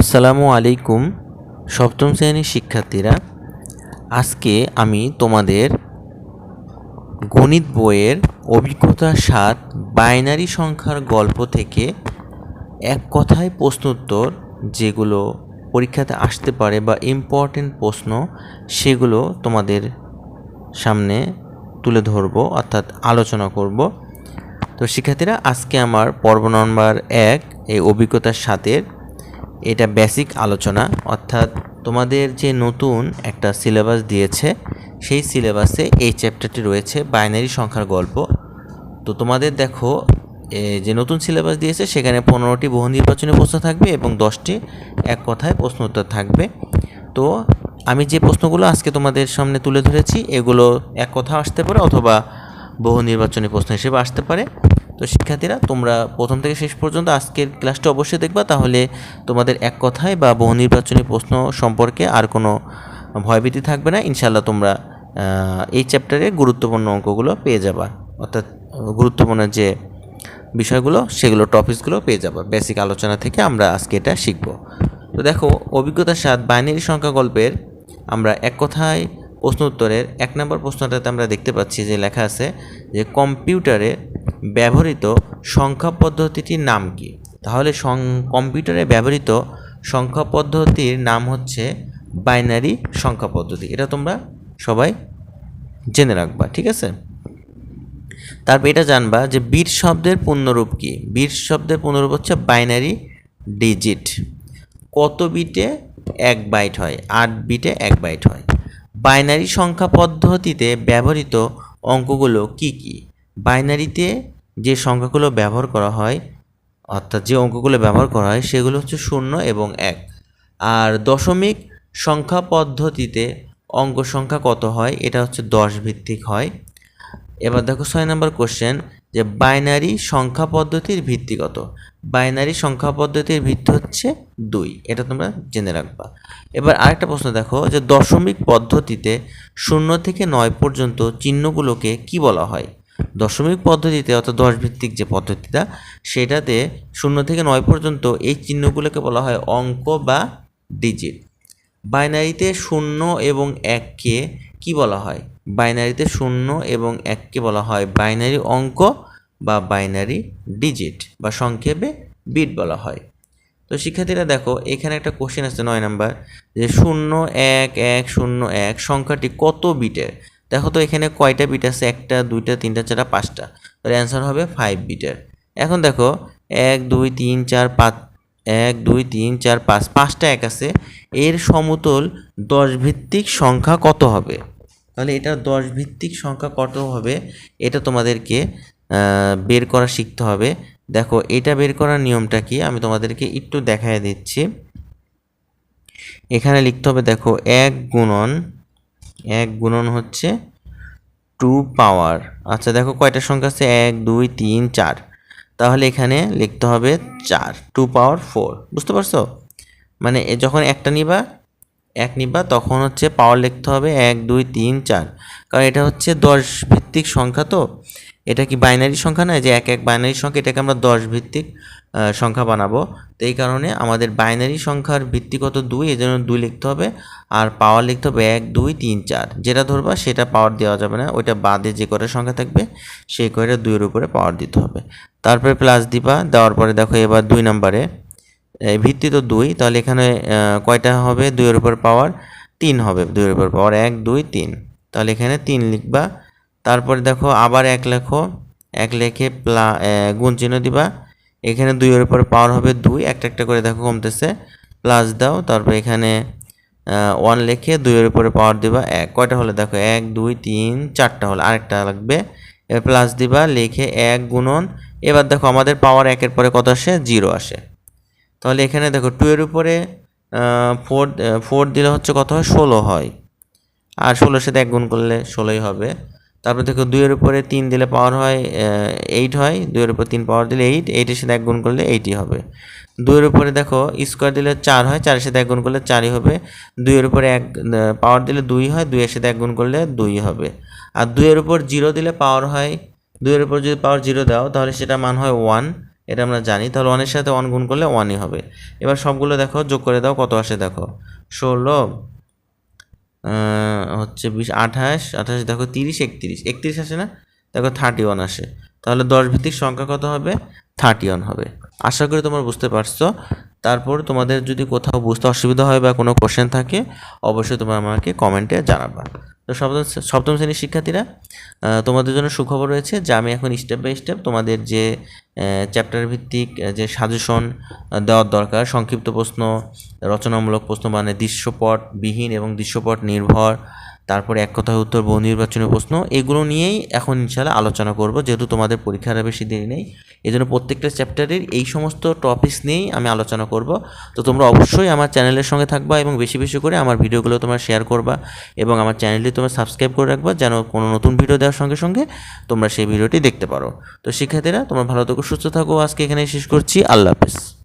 আসসালামু আলাইকুম, সপ্তম শ্রেণির শিক্ষার্থীরা। আজকে আমি তোমাদের গণিত বইয়ের অভিজ্ঞতা সাত বাইনারি সংখ্যার গল্প থেকে এক কথায় প্রশ্ন উত্তর যেগুলো পরীক্ষাতে আসতে পারে বা ইম্পর্টেন্ট প্রশ্ন সেগুলো তোমাদের সামনে তুলে ধরবো, অর্থাৎ আলোচনা করব। তো শিক্ষার্থীরা, আজকে আমার পর্ব নম্বর এক এই অভিজ্ঞতার সাথের এটা বেসিক আলোচনা, অর্থাৎ তোমাদের যে নতুন একটা সিলেবাস দিয়েছে, সেই সিলেবাসে এই চ্যাপ্টারটি রয়েছে বাইনারি সংখ্যার গল্প। তো তোমাদের দেখো যে নতুন সিলেবাস দিয়েছে, সেখানে পনেরোটি বহু নির্বাচনী প্রশ্ন থাকবে এবং দশটি এক কথায় প্রশ্ন উত্তর থাকবে। তো আমি যে প্রশ্নগুলো আজকে তোমাদের সামনে তুলে ধরেছি, এগুলো এক কথা আসতে পারে অথবা বহু নির্বাচনী প্রশ্ন হিসেবে আসতে পারে। তো শিক্ষার্থীরা, তোমরা প্রথম থেকে শেষ পর্যন্ত আজকের ক্লাসটা অবশ্যই দেখবা। তাহলে তোমাদের এক কথায় বা বহু নির্বাচনী প্রশ্ন সম্পর্কে আর কোনো ভয়ভীতি থাকবে না। ইনশাল্লাহ তোমরা এই চ্যাপ্টারে গুরুত্বপূর্ণ অঙ্কগুলো পেয়ে যাবা। অর্থাৎ, গুরুত্বপূর্ণ যে বিষয়গুলো, সেগুলো, টপিকসগুলো পেয়ে যাবা। বেসিক আলোচনা থেকে আমরা আজকে এটা শিখব। তো দেখো, অভিজ্ঞতার সাথে বাইনারি সংখ্যা গল্পের আমরা এক কথায় প্রশ্ন উত্তরের এক নম্বর প্রশ্নটাতে আমরা দেখতে পাচ্ছি যে লেখা আছে যে কম্পিউটারে ব্যবহৃত সংখ্যা পদ্ধতিটির নাম কি? তাহলে সং, কম্পিউটারে ব্যবহৃত সংখ্যা পদ্ধতির নাম হচ্ছে বাইনারি সংখ্যা পদ্ধতি। এটা তোমরা সবাই জেনে রাখবা, ঠিক আছে? তারপর এটা জানবা যে বিট শব্দের পূর্ণরূপ কি? বিট শব্দের পূর্ণরূপ হচ্ছে বাইনারি ডিজিট। কত বিটে এক বাইট হয়? আট বিটে এক বাইট হয়। বাইনারি সংখ্যা পদ্ধতিতে ব্যবহৃত অঙ্কগুলো কি কি? বাইনারিতে যে সংখ্যাগুলো ব্যবহার করা হয়, অর্থাৎ যে অঙ্কগুলো ব্যবহার করা হয়, সেগুলো হচ্ছে শূন্য এবং এক। আর দশমিক সংখ্যা পদ্ধতিতে অঙ্ক সংখ্যা কত হয়, এটা হচ্ছে দশ ভিত্তিক হয়। এবার দেখো ছয় নম্বর কোশ্চেন যে বাইনারি সংখ্যা পদ্ধতির ভিত্তি কত? বাইনারি সংখ্যা পদ্ধতির ভিত্তি হচ্ছে দুই, এটা তোমরা জেনে রাখবা। এবার আরেকটা প্রশ্ন দেখো, যে দশমিক পদ্ধতিতে শূন্য থেকে নয় পর্যন্ত চিহ্নগুলোকে কি বলা হয়? দশমিক পদ্ধতিতে অর্থাৎ দশ ভিত্তিক যে পদ্ধতিটা, সেটাতে শূন্য থেকে নয় পর্যন্ত এই চিহ্নগুলোকে বলা হয় অঙ্ক বা ডিজিট বাইনারিতে শূন্য এবং এককে কি বলা হয়? বাইনারিতে শূন্য এবং এককে বলা হয় বাইনারি অঙ্ক বা বাইনারি ডিজিট বা সংক্ষেপে বিট বলা হয়। তো শিক্ষার্থীরা দেখো, এখানে একটা কোশ্চেন আছে নয় নাম্বার, যে শূন্য এক এক, শূন্য এক, সংখ্যাটি কত বিটের দেখো তো এখানে কয়টা বিট আছে? একটা, দুইটা, তিনটা, চারটা, পাঁচটা। তাহলে অ্যান্সার হবে ফাইভ বিটের এখন দেখো, এক, দুই, তিন, চার, পাঁচ, এক, দুই, তিন, চার, পাঁচ, পাঁচটা এক আছে। এর সমতুল দশ ভিত্তিক সংখ্যা কত হবে? তাহলে এটা দশ ভিত্তিক সংখ্যা কত হবে? এটা তোমাদেরকে বের করা শিখতে হবে। দেখো, এটা বের করার নিয়মটা কি? আমি তোমাদেরকে একটু দেখায় দিচ্ছি। এখানে লিখতে হবে, দেখো, এক গুণন এক গুণন হচ্ছে টু পাওয়ার। আচ্ছা দেখো কয়টা সংখ্যা আছে? এক, দুই, তিন, চার। তাহলে এখানে লিখতে হবে চার, টু পাওয়ার ফোর। বুঝতে পারছ? মানে যখন একটা নিবা, এক নিবা, তখন হচ্ছে পাওয়ার লিখতে হবে এক, দুই, তিন, চার। কারণ এটা হচ্ছে দশ ভিত্তিক সংখ্যা তো। এটা কি বাইনারি সংখ্যা নয় যে এক এক বাইনারি সংখ্যা, এটাকে আমরা দশ ভিত্তিক সংখ্যা বানাবো। তো এই কারণে আমাদের বাইনারি সংখ্যার ভিত্তি কত? দুই, এই জন্য দুই লিখতে হবে। আর পাওয়ার লিখতে হবে এক, দুই, তিন, চার। যেটা ধরবা সেটা পাওয়ার দেওয়া যাবে না। ওইটা বাদে যে কয়টা সংখ্যা থাকবে, সেই কয়টা দুইয়ের উপরে পাওয়ার দিতে হবে। তারপরে প্লাস দিবা। দেওয়ার পরে দেখো এবার দুই নম্বরে। ভিত্তি তো দুই, তাহলে এখানে কয়টা হবে? দুইয়ের উপর পাওয়ার তিন হবে। দুইয়ের উপর পাওয়ার এক, দুই, তিন। তাহলে এখানে তিন লিখবা। তারপরে দেখো আবার এক লেখো। এক লেখে প্লা গুণ দিবা। এখানে দুইয়ের উপর পাওয়ার হবে দুই, একটা একটা করে দেখো কমতেছে। প্লাস দাও, তারপর এখানে ওয়ান লেখে দুইয়ের উপরে পাওয়ার দিবা এক। কয়টা হলে দেখো? এক, দুই, তিন, চারটা হলে আরেকটা লাগবে। এবার প্লাস দিবা, লিখে এক গুণন। এবার দেখো আমাদের পাওয়ার একের পরে কত আসে? জিরো আসে। তাহলে এখানে দেখো টু এর উপরে ফোর ফোর দিলে হচ্ছে কত হয়? ষোলো হয়। আর ষোলোর সাথে এক গুণ করলে ষোলোই হবে। তারপর দেখো দুইয়ের উপরে তিন দিলে পাওয়ার হয় এইট হয়, দুইয়ের উপর তিন পাওয়ার দিলে এইট এইটের সাথে এক গুণ করলে এইটই হবে। দুইয়ের উপরে দেখো স্কোয়ার দিলে চার হয়, চারের সাথে এক গুণ করলে চারই হবে। দুইয়ের উপরে এক পাওয়ার দিলে দুই হয়, দুইয়ের সাথে এক গুণ করলে দুই হবে। আর দুইয়ের উপর জিরো দিলে পাওয়ার হয়, দুইয়ের উপর যদি পাওয়ার জিরো দাও, তাহলে সেটা মান হয় ওয়ান এটা আমরা জানি। তাহলে ওয়ানের সাথে ওয়ান গুণ করলে ওয়ানই হবে। এবার সবগুলো দেখো যোগ করে দাও, কত আসে দেখো? ষোলো। হচ্ছে বিশ, আঠাশ আঠাশ দেখো তিরিশ, একত্রিশ একত্রিশ আসে না? দেখো থার্টি ওয়ান আসে। তাহলে দশ ভিত্তিক সংখ্যা কত হবে? থার্টি ওয়ান হবে। আশা করি তোমরা বুঝতে পারছ। তারপর তোমাদের যদি কোথাও বুঝতে অসুবিধা হয় বা কোনো কোশ্চেন থাকে, অবশ্যই তোমরা আমাকে কমেন্টে জানাবা। তো সপ্তম সপ্তম শ্রেণির শিক্ষার্থীরা তোমাদের জন্য সুখবর রয়েছে যে আমি এখন স্টেপ বাই স্টেপ তোমাদের যে চ্যাপ্টার ভিত্তিক যে সাজেশন দেওয়ার দরকার, সংক্ষিপ্ত প্রশ্ন, রচনামূলক প্রশ্ন মানে দৃশ্যপট বিহীন এবং দৃশ্যপট নির্ভর। তারপরে এক কথায় উত্তর বহু নির্বাচনী প্রশ্ন। এগুলো নিয়েই এখন ইনশাল্লাহ আলোচনা করব, যেহেতু তোমাদের পরীক্ষার বেশি দেরি নেই। এই জন্য প্রত্যেকটা চ্যাপ্টারের এই সমস্ত টপিকস নিয়েই আমি আলোচনা করব। তো তোমরা অবশ্যই আমার চ্যানেলের সঙ্গে থাকবা এবং বেশি বেশি করে আমার ভিডিওগুলো তোমরা শেয়ার করবা এবং আমার চ্যানেলটি তোমরা সাবস্ক্রাইব করে রাখবা যেন কোনো নতুন ভিডিও দেওয়ার সঙ্গে সঙ্গে তোমরা সেই ভিডিওটি দেখতে পারো। তো শিক্ষার্থীরা, তোমরা ভালো থাকো, সুস্থ থাকো। আজকে এখানে শেষ করছি। আল্লাহ হাফেজ।